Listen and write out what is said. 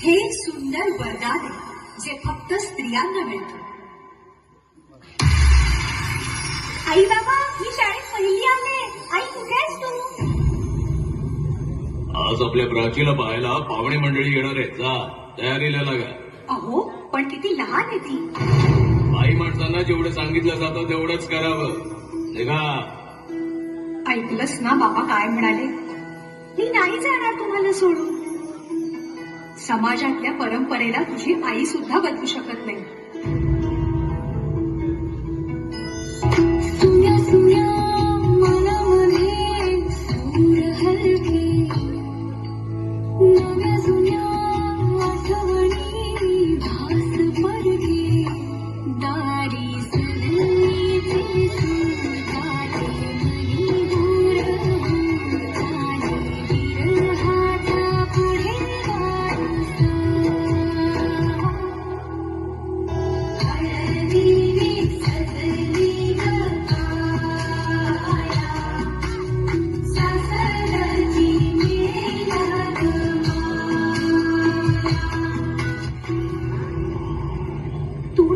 हे सुंदर वरदान आहे जे फक्त स्त्रियांना मिळतं. आई बाबा मी शाळेत पहिली आले आई कुठे आहेस तू? आज आपल्या प्राचीला पाहायला पाहुणे मंडळी येणार आहेत. जा तयारीला लागा. अहो पण किती लहान आहे ती. आई माणसांना जेवढं सांगितलं जातं तेवढंच करावं. निघा. ऐकलंस ना बाबा काय म्हणाले? मी नाही जाणार तुम्हाला सोडून. समाजातल्या परंपरेला तुझी आई सुद्धा बदलू शकत नाही.